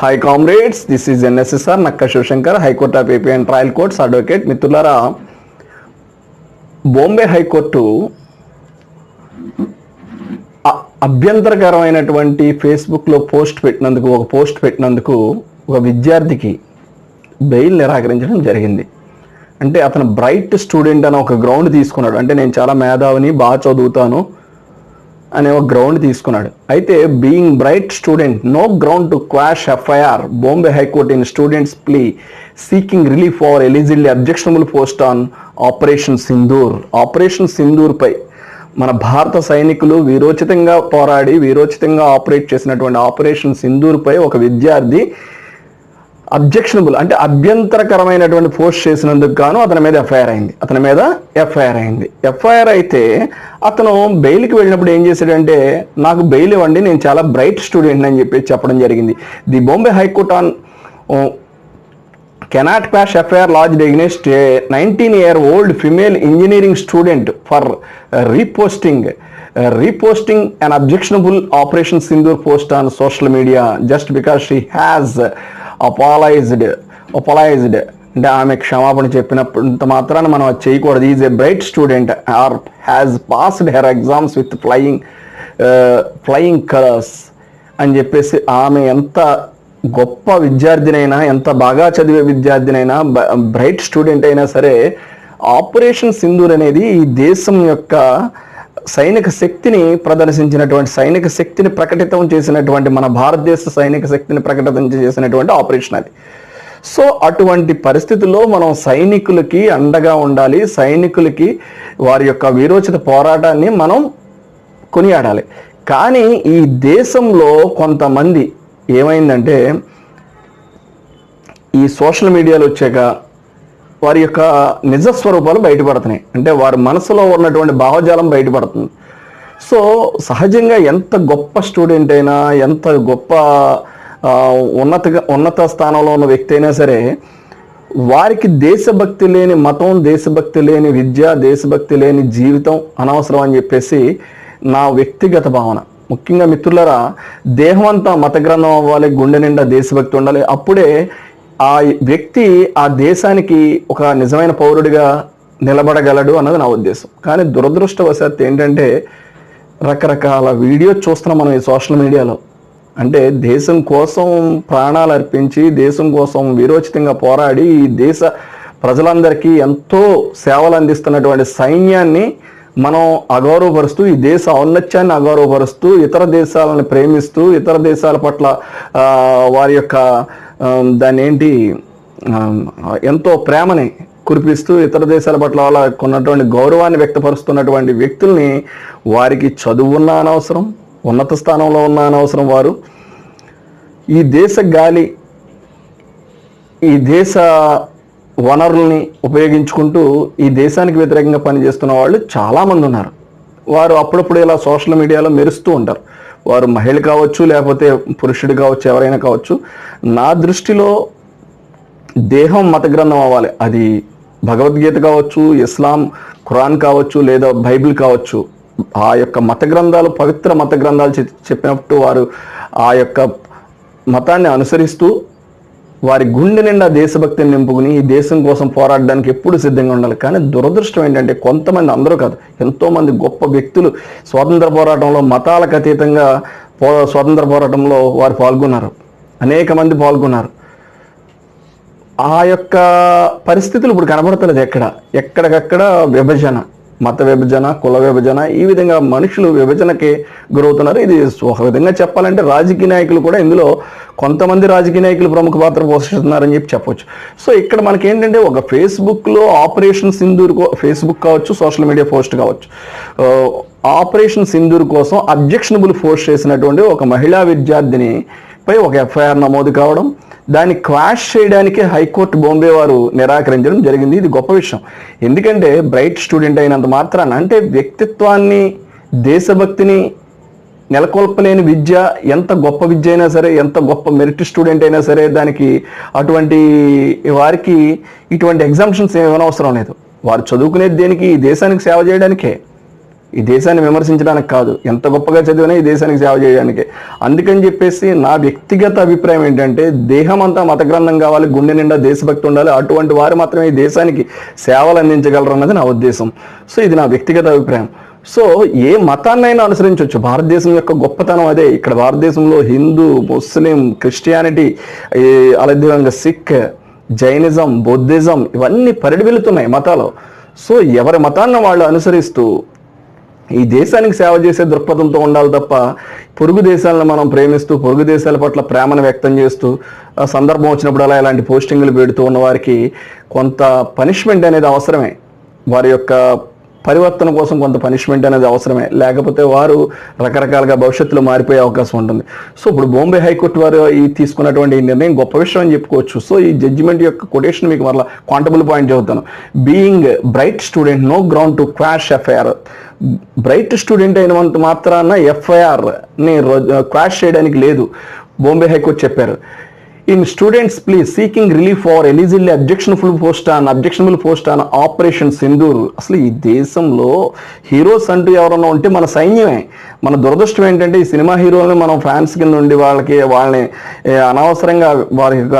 Hi comrades this is NSSR Nakka Shivashankar high court of AP and trial courts advocate మిత్రులారా Bombay high court అభ్యంతరకరమైనటువంటి ఫేస్బుక్లో post పెట్టినందుకు ఒక post పెట్టినందుకు ఒక విద్యార్థికి బెయిల్ నిరాకరించడం జరిగింది. అంటే అతను బ్రైట్ స్టూడెంట్ అని ఒక గ్రౌండ్ తీసుకున్నాడు. అంటే నేను చాలా మేధావిని బాగా చదువుతాను అనే ఒక గ్రౌండ్ తీసుకున్నాడు. అయితే being bright student no ground to quash FIR Bombay high court in students plea seeking relief for eligibly objectionable post on operation Sindoor operation సింధూర్పై మన భారత సైనికులు వీరోచితంగా పోరాడి వీరోచితంగా ఆపరేట్ చేసినటువంటి ఆపరేషన్ సింధూర్పై ఒక విద్యార్థి అబ్జెక్షనబుల్ అంటే అభ్యంతరకరమైనటువంటి పోస్ట్ చేసినందుకు గాను అతని మీద ఎఫ్ఐఆర్ అయింది. అతని మీద ఎఫ్ఐఆర్ అయింది. ఎఫ్ఐఆర్ అయితే అతను బెయిల్కి వెళ్ళినప్పుడు ఏం చేశాడంటే నాకు బెయిల్ ఇవ్వండి నేను చాలా బ్రైట్ స్టూడెంట్ అని చెప్పి చెప్పడం జరిగింది. The Bombay high court on cannot quash FIR lodged against nineteen year old female engineering student for reposting reposting and objectionable operation Sindoor post on social media just because she has apologised apologised. అంటే ఆమె క్షమాపణ చెప్పినంత మాత్రాన మనం అది చేయకూడదు. Is a bright student or has passed her exams with flying flying colours అని చెప్పేసి ఆమె ఎంత గొప్ప విద్యార్థినైనా ఎంత బాగా చదివే విద్యార్థినైనా బ్రైట్ స్టూడెంట్ అయినా సరే ఆపరేషన్ సింధూర్ అనేది ఈ దేశం యొక్క సైనిక శక్తిని ప్రదర్శించినటువంటి సైనిక శక్తిని ప్రకటితం చేసినటువంటి మన భారతదేశ సైనిక శక్తిని ప్రకటితం చేసినటువంటి ఆపరేషన్ అది. సో అటువంటి పరిస్థితుల్లో మనం సైనికులకి అండగా ఉండాలి. సైనికులకి వారి యొక్క వీరోచిత పోరాటాన్ని మనం కొనియాడాలి. కానీ ఈ దేశంలో కొంతమంది ఏమైందంటే ఈ సోషల్ మీడియాలో వచ్చాక వారి యొక్క నిజ స్వరూపాలు బయటపడుతున్నాయి. అంటే వారి మనసులో ఉన్నటువంటి భావజాలం బయటపడుతుంది. సో సహజంగా ఎంత గొప్ప స్టూడెంట్ అయినా ఎంత గొప్ప ఉన్నత ఉన్నతగా ఉన్నత స్థానంలో ఉన్న వ్యక్తి అయినా సరే వారికి దేశభక్తి లేని మతం దేశభక్తి లేని విద్య దేశభక్తి లేని జీవితం అనవసరం అని చెప్పేసి నా వ్యక్తిగత భావన. ముఖ్యంగా మిత్రులరా దేహం అంతా మత గ్రంథం అవ్వాలి గుండె నిండా దేశభక్తి ఉండాలి. అప్పుడే ఆ వ్యక్తి ఆ దేశానికి ఒక నిజమైన పౌరుడిగా నిలబడగలడు అన్నది నా ఉద్దేశం. కానీ దురదృష్టవశాత్తు ఏంటంటే రకరకాల వీడియో చూస్తున్నాం మనం ఈ సోషల్ మీడియాలో. అంటే దేశం కోసం ప్రాణాలు అర్పించి దేశం కోసం వీరోచితంగా పోరాడి ఈ దేశ ప్రజలందరికీ ఎంతో సేవలు అందిస్తున్నటువంటి సైన్యాన్ని మనం అగౌరవపరుస్తూ ఈ దేశ ఔన్నత్యాన్ని అగౌరవపరుస్తూ ఇతర దేశాలను ప్రేమిస్తూ ఇతర దేశాల పట్ల వారి యొక్క దాన్ని ఏంటి ఎంతో ప్రేమని కురిపిస్తూ ఇతర దేశాల పట్ల వాళ్ళ కొన్నటువంటి గౌరవాన్ని వ్యక్తపరుస్తున్నటువంటి వ్యక్తుల్ని వారికి చదువు ఉన్న అనవసరం ఉన్నత స్థానంలో ఉన్న అనవసరం వారు. ఈ దేశ గాలి ఈ దేశ వనరుల్ని ఉపయోగించుకుంటూ ఈ దేశానికి వ్యతిరేకంగా పనిచేస్తున్న వాళ్ళు చాలామంది ఉన్నారు. వారు అప్పుడప్పుడు ఇలా సోషల్ మీడియాలో మెరుస్తూ ఉంటారు. వారు మహిళ కావచ్చు లేకపోతే పురుషుడు కావచ్చు ఎవరైనా కావచ్చు నా దృష్టిలో దేహం మత గ్రంథం అవ్వాలి. అది భగవద్గీత కావచ్చు ఇస్లాం ఖురాన్ కావచ్చు లేదా బైబిల్ కావచ్చు. ఆ యొక్క మత గ్రంథాలు పవిత్ర మత గ్రంథాలు చెప్పినప్పుడు వారు ఆ యొక్క మతాన్ని అనుసరిస్తూ వారి గుండె నిండా దేశభక్తిని నింపుకుని ఈ దేశం కోసం పోరాడడానికి ఎప్పుడు సిద్ధంగా ఉండాలి. కానీ దురదృష్టం ఏంటంటే కొంతమంది అందరూ కాదు ఎంతోమంది గొప్ప వ్యక్తులు స్వాతంత్ర పోరాటంలో మతాలకు అతీతంగా పో స్వాతంత్ర పోరాటంలో వారు పాల్గొన్నారు. అనేక మంది పాల్గొన్నారు. ఆ యొక్క పరిస్థితులు ఇప్పుడు కనబడతలేదు ఎక్కడ. ఎక్కడికక్కడ విభజన. మత విభజన కుల విభజన ఈ విధంగా మనుషులు విభజనకి గురవుతున్నారు. ఇది ఒక విధంగా చెప్పాలంటే రాజకీయ నాయకులు కూడా ఇందులో కొంతమంది రాజకీయ నాయకులు ప్రముఖ పాత్ర పోషిస్తున్నారని చెప్పి చెప్పొచ్చు. సో ఇక్కడ మనకి ఏంటంటే ఒక ఫేస్బుక్లో ఆపరేషన్ సింధూర్ ఫేస్బుక్ కావచ్చు సోషల్ మీడియా పోస్ట్ కావచ్చు. ఆపరేషన్ సింధూర్ కోసం అబ్జెక్షనబుల్ పోస్ట్ చేసినటువంటి ఒక మహిళా విద్యార్థిని పై ఒక ఎఫ్ఐఆర్ నమోదు కావడం దాన్ని క్వాష్ చేయడానికి హైకోర్టు బాంబే వారు నిరాకరించడం జరిగింది. ఇది గొప్ప విషయం. ఎందుకంటే బ్రైట్ స్టూడెంట్ అయినంత మాత్రాన అంటే వ్యక్తిత్వాన్ని దేశభక్తిని నెలకొల్పలేని విద్య ఎంత గొప్ప విద్య అయినా సరే ఎంత గొప్ప మెరిట్ స్టూడెంట్ అయినా సరే దానికి అటువంటి వారికి ఇటువంటి ఎగ్జామ్షన్స్ ఏమైనా అవసరం లేదు. వారు చదువుకునేది దేనికి? ఈ దేశానికి సేవ చేయడానికే. ఈ దేశాన్ని విమర్శించడానికి కాదు. ఎంత గొప్పగా చదివినా ఈ దేశానికి సేవ చేయడానికి. అందుకని చెప్పేసి నా వ్యక్తిగత అభిప్రాయం ఏంటంటే దేహం అంతా మత గ్రంథం కావాలి గుండె నిండా దేశభక్తి ఉండాలి అటువంటి వారు మాత్రమే ఈ దేశానికి సేవలు అందించగలరు అన్నది నా ఉద్దేశం. సో ఇది నా వ్యక్తిగత అభిప్రాయం. సో ఏ మతాన్నైనా అనుసరించవచ్చు భారతదేశం యొక్క గొప్పతనం అదే. ఇక్కడ భారతదేశంలో హిందూ ముస్లిం క్రిస్టియానిటీ ఈ అదేవిధంగా సిక్ జైనిజం బౌద్ధిజం ఇవన్నీ పరిడివెలుతున్నాయి మతాలు. సో ఎవరి మతాన్ని వాళ్ళు అనుసరిస్తూ ఈ దేశానికి సేవ చేసే దృక్పథంతో ఉండాలి తప్ప పొరుగు దేశాలను మనం ప్రేమిస్తూ పొరుగు దేశాల పట్ల ప్రేమను వ్యక్తం చేస్తూ ఆ సందర్భం వచ్చినప్పుడల్లా ఇలాంటి పోస్టింగ్లు పెడుతూ ఉన్న వారికి కొంత పనిష్మెంట్ అనేది అవసరమే. వారి యొక్క పరివర్తన కోసం కొంత పనిష్మెంట్ అనేది అవసరమే. లేకపోతే వారు రకరకాలుగా భవిష్యత్తులో మారిపోయే అవకాశం ఉంటుంది. సో ఇప్పుడు బాంబే హైకోర్టు వారు ఈ తీసుకున్నటువంటి ఈ నిర్ణయం గొప్ప విషయం అని చెప్పుకోవచ్చు. సో ఈ జడ్జిమెంట్ యొక్క కొటేషన్ మీకు మరలా క్వాంటబుల్ పాయింట్ చెబుతాను. Being bright student no ground to quash FIR bright student అయినంత మాత్రాన ఎఫ్ఐఆర్ని క్వాష్ చేయడానికి లేదు. బాంబే హైకోర్టు చెప్పారు. In students please seeking relief for eligible objectionful post on objectionable post on operation Sindoor. అసలు ఈ దేశంలో హీరోస్ అంటూ ఎవరన్నా ఉంటే మన సైన్యమే. మన దురదృష్టం ఏంటంటే ఈ సినిమా హీరోలను మనం ఫ్యాన్స్ కింద ఉండి వాళ్ళకి వాళ్ళని అనవసరంగా వారి యొక్క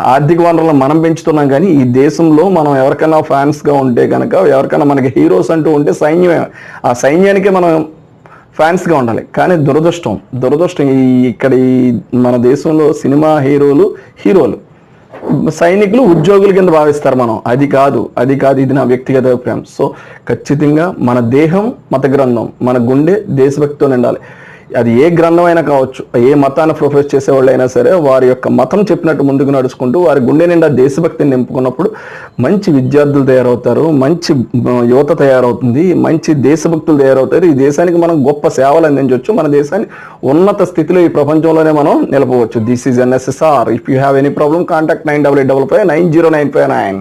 ఆర్థిక వనరులను మనం పెంచుతున్నాం కానీ ఈ దేశంలో మనం ఎవరికైనా ఫ్యాన్స్గా ఉంటే కనుక ఎవరికైనా మనకి హీరోస్ అంటూ ఉంటే సైన్యమే ఆ సైన్యానికే మనం ఫ్యాన్స్గా ఉండాలి. కానీ దురదృష్టం దురదృష్టం ఈ ఇక్కడ ఈ మన దేశంలో సినిమా హీరోలు హీరోలు. సైనికులు ఉద్యోగుల కింద భావిస్తారు మనం. అది కాదు అది కాదు ఇది నా వ్యక్తిగత అభిప్రాయం. సో ఖచ్చితంగా మన దేహం మత గ్రంథం మన గుండె దేశభక్తితో నిండాలి. అది ఏ గ్రంథం అయినా కావచ్చు ఏ మతాన్ని ప్రొఫెస్ చేసేవాళ్ళు అయినా సరే వారి యొక్క మతం చెప్పినట్టు ముందుకు నడుచుకుంటూ వారి గుండె నిండా దేశభక్తిని నింపుకున్నప్పుడు మంచి విద్యార్థులు తయారవుతారు మంచి యువత తయారవుతుంది మంచి దేశభక్తులు తయారవుతారు. ఈ దేశానికి మనం గొప్ప సేవలు అందించవచ్చు. మన దేశాన్ని ఉన్నత స్థితిలో ఈ ప్రపంచంలోనే మనం నిలపవచ్చు. This is NSSR if you have any problem contact nine double eight double five nine zero nine five nine